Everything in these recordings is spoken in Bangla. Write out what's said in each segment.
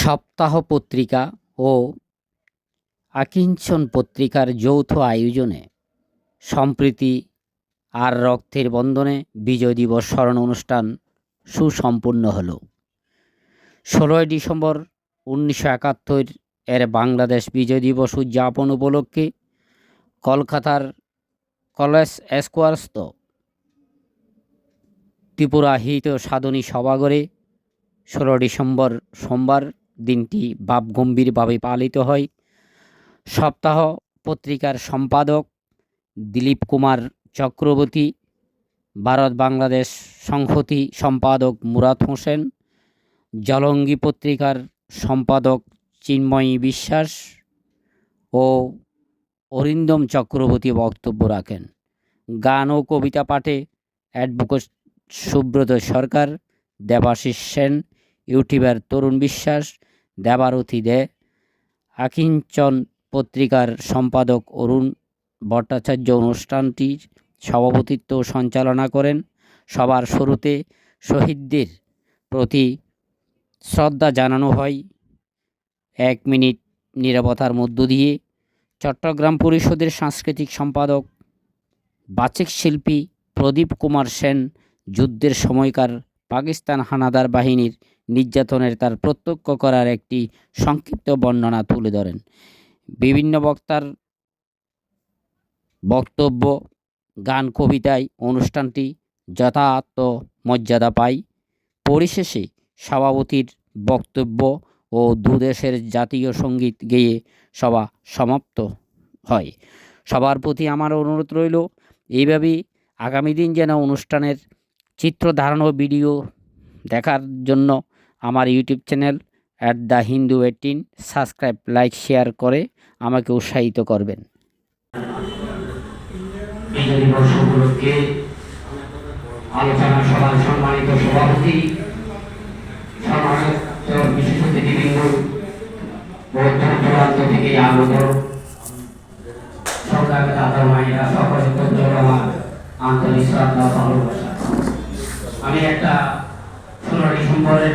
সপ্তাহ পত্রিকা ও আকিঞ্চন পত্রিকার যৌথ আয়োজনে সম্প্রীতি আর রক্তের বন্ধনে বিজয় দিবস স্মরণ অনুষ্ঠান সুসম্পন্ন হল। ষোলোই ডিসেম্বর উনিশশো একাত্তর এর বাংলাদেশ বিজয় দিবস উদযাপন উপলক্ষে কলকাতার কলেজ স্কোয়ারস্থ ত্রিপুরাহিত সাধনী সভাগরে ষোলো ডিসেম্বর সোমবার দিনটি ভাবগম্ভীরভাবে পালিত হয়। সপ্তাহ পত্রিকার সম্পাদক দিলীপ কুমার চক্রবর্তী, ভারত বাংলাদেশ সংহতি সম্পাদক মুরাদ হোসেন, জলঙ্গি পত্রিকার সম্পাদক চিন্ময়ী বিশ্বাস ও অরিন্দম চক্রবর্তী বক্তব্য রাখেন। গান ও কবিতা পাঠে অ্যাডভোকেট সুব্রত সরকার, দেবাশিস সেন, ইউটিউবার তরুণ বিশ্বাস দেবারথী দে। আকিঞ্চন পত্রিকার সম্পাদক অরুণ ভট্টাচার্য অনুষ্ঠানটির সভাপতিত্ব সঞ্চালনা করেন। সবার শুরুতে শহীদদের প্রতি শ্রদ্ধা জানানো হয়। এক মিনিট নীরবতার মধ্য দিয়ে চট্টগ্রাম পরিষদের সাংস্কৃতিক সম্পাদক, বাচিক শিল্পী প্রদীপ কুমার সেন যুদ্ধের সময়কার পাকিস্তান হানাদার বাহিনীর নির্যাতনের তার প্রত্যক্ষ করার একটি সংক্ষিপ্ত বর্ণনা তুলে ধরেন। বিভিন্ন বক্তার বক্তব্য, গান, কবিতায় অনুষ্ঠানটি যথার্থ মর্যাদা পায়। পরিশেষে সভাপতির বক্তব্য ও দুদেশের জাতীয় সংগীত গেয়ে সভা সমাপ্ত হয়। সবার প্রতি আমার অনুরোধ রইল, এইভাবেই আগামী দিন যেন অনুষ্ঠানের চিত্র ধারণ ও ভিডিও দেখার জন্য আমার YouTube channel at the Hindu eighteen subscribe like share করে আমাকে উৎসাহিত করবেন। আলোচনা সভার সম্মানিত সভাপতি বিশেষ থেকে আগত সরকার দাদা আন্তরিক শ্রদ্ধা ভালোবাসা। আমি একটা ষোলো ডিসেম্বরের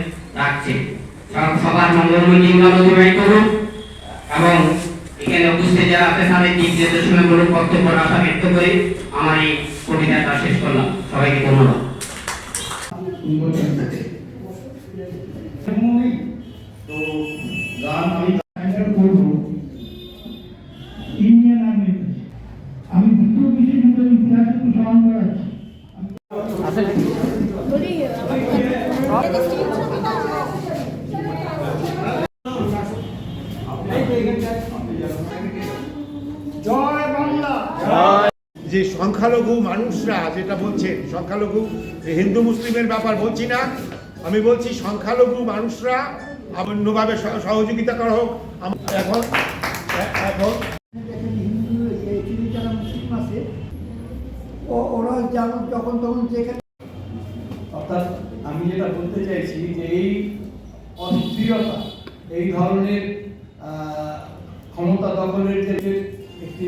সব- সবার অতিবাহিত করুন এবং এখানে উপস্থিত যারা আছে তাদের দিক নির্দেশনামূলক বক্তব্য আশা ব্যক্ত করে আমার এই কবিতাটা শেষ করলাম সবাইকে ধন্যবাদ তো গান আমি আমি দ্বিতীয় বিশেষ ইতিহাস একটু স্মরণ করাচ্ছি যে সংখ্যালঘু মানুষরা যেটা বলছেন, সংখ্যালঘু হিন্দু মুসলিমের ব্যাপার বলছি না। আমি বলছি সংখ্যালঘু মানুষরা অন্যভাবে সহ- সহযোগিতা করা হোক। এখন এখন ওরা যেমন যখন তখন যেখানে অর্থাৎ আমি যেটা বলতে চাইছি যে এই অস্থিরতা, এই ধরনের ক্ষমতা দখলের যে একটি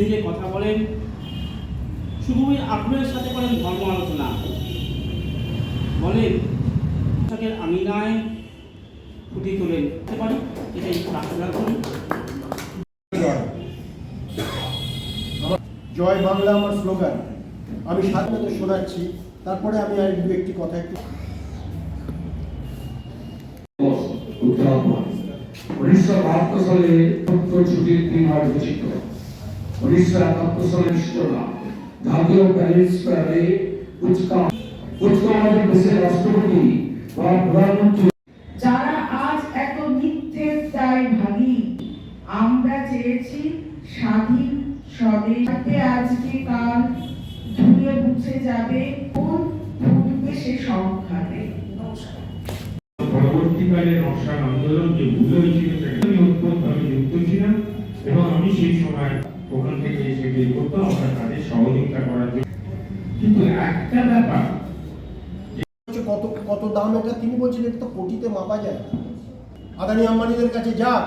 ধীরে কথা বলেন। শুধুই আগ্রহের সাথে করেন ধর্ম আলোচনা। বলেন পোশাকের আমিনায় ফুটিয়ে তোলেন। পারি? এটাই প্রার্থনা করি জয় বাংলা আমার স্লোগান। আমি সাধারণত শোনাচ্ছি তারপরে আমি আর দু একটি কথা একটু উনিশশো বাহাত্তর সালে ছুটির দিন হয় ঘোষিত উনিশশো একাত্তর সালে না জাতীয় প্যারিস স্কোয়ারে কুচকা কুচকা আমাদের দেশের রাষ্ট্রপতি বা প্রধানমন্ত্রী যারা আজ এত মিথ্যের দায় ভাগী আমরা চেয়েছি স্বাধীন স্বদেশে। আজকে কাল ধুয়ে মুছে যাবে কোন ফুটবে সে সংখ্যাতে পরবর্তীকালে করতাম আমরা তাদের সহযোগিতা করার জন্য। কিন্তু একটা ব্যাপার কত কত দাম এটা তিনি বলছেন এটা তো কোটিতে মাপা যায় না। আদানি আম্বানিদের কাছে যাক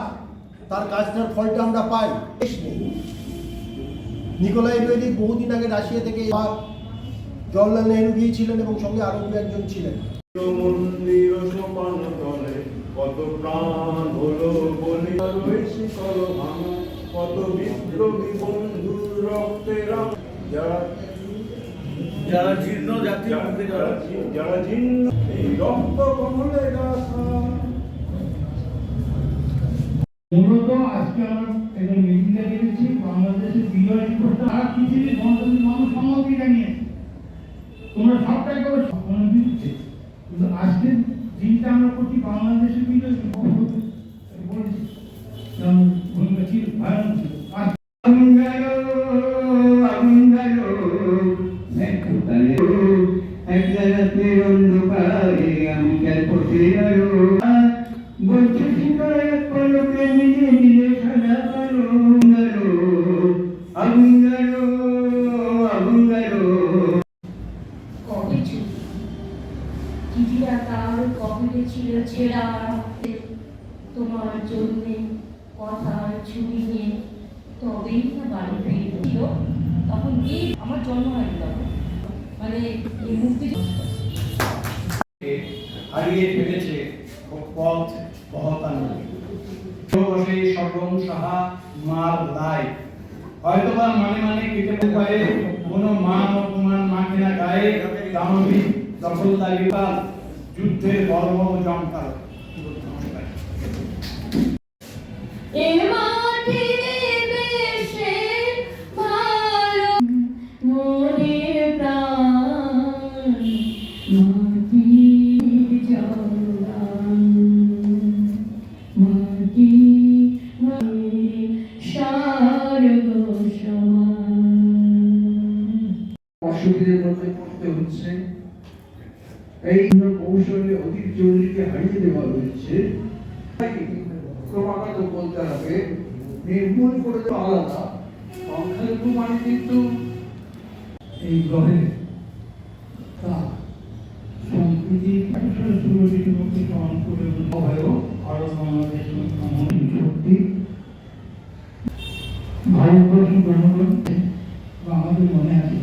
তার কাজটার ফলটা আমরা পাই। শেষ নেই। নিকোলাই বহুদিন আগে রাশিয়া থেকে বা জওয়াহরলাল নেহরু গিয়েছিলেন এবং সঙ্গে আরও দু একজন ছিলেন। মন্দির কত প্রাণ হলো বলি। কত বিপ্লবী বন্ধুর রক্তে যারা যারা জীর্ণ জাতীয় মুখে যারা যারা জীর্ণ এই রক্ত কমলে গাছা মূলত আজকে আমরা একটা মিটিংটা দেখেছি বাংলাদেশের বিজয় করতে আর পৃথিবীর গণতান্ত্রিক মানে এই মুক্তি হারিয়ে ফেলেছে পথ বসে সর্বম সাহা মার লাই হয়তো মানে মানে কেটে কোনো মান অপমান যুদ্ধের গর্ব জমকাল পড়তে হচ্ছে। এই কৌশলে অধিক জরুরিকে হারিয়ে দেওয়া হয়েছে। ক্রমাগত বলতে হবে নির্মূল করে দেওয়া আলাদা। সংখ্যালঘু মানে কিন্তু এই গ্রহে তা সম্প্রীতি পালন করে বাংলাদেশ শক্তি ভারতবর্ষ গ্রহণ করতে আমাদের মনে আছে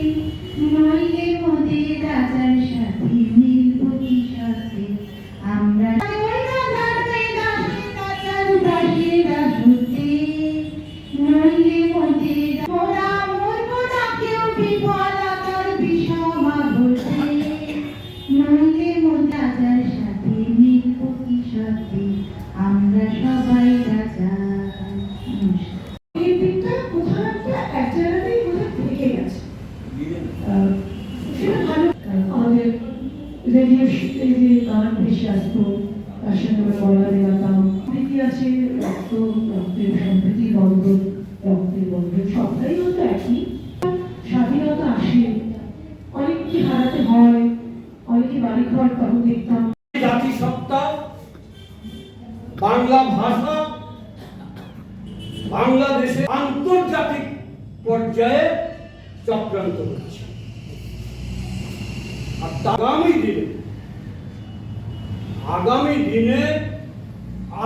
এই যে গান ভেসে আসতো, তার সঙ্গে আমরা গলা দেওয়াতাম প্রীতি আছে, রক্ত, রক্তের সম্প্রীতি বন্ধন রক্তের বন্ধন সবটাই হয়তো একই। স্বাধীনতা আসে অনেক কি হারাতে হয়, অনেকে বাড়ি ঘর তখন দেখতাম। জাতিসত্তা, বাংলা ভাষা বাংলাদেশে আন্তর্জাতিক পর্যায়ে চক্রান্ত হচ্ছে। আর আগামী দিনে আগামী দিনে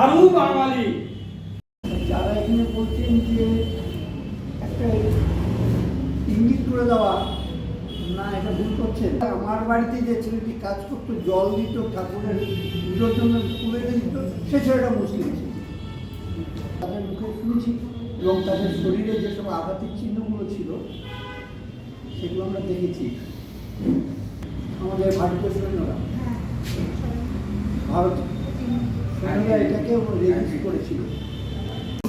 আরও বাঙালি। যারা এখানে বলছেন যে একটা ইঙ্গিত করে দেওয়া, না, এটা ভুল করছেন। আমার বাড়িতে যে ছেলেটি কাজ করতো, জল দিত, ঠাকুরের পুজোর জন্য তুলে দিত সে ছেলেটা মুসলিম। ছিল তাদের মুখে শুনেছি, এবং তাদের শরীরে যেসব আঘাতের চিহ্নগুলো ছিল, সেগুলো আমরা দেখেছি। আমাদের ভারতীয় সৈন্যরা। ভারত। সৈন্যরা এটাকে রেজিস্ট করেছিল।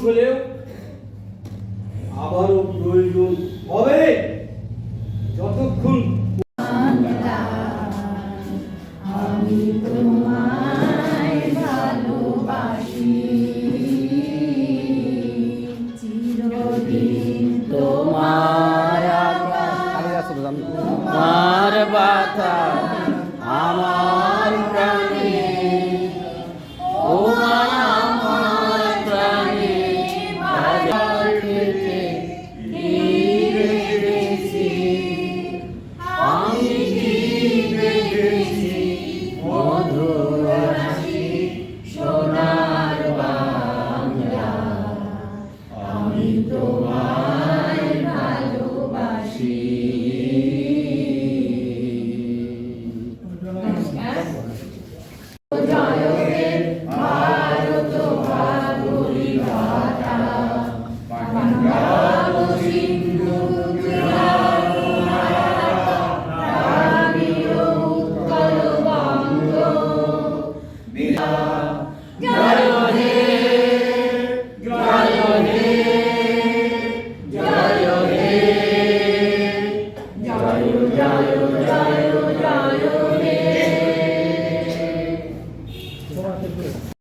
হলেও আবারও প্রয়োজন হবে যতক্ষণ তোমার বাতা আমার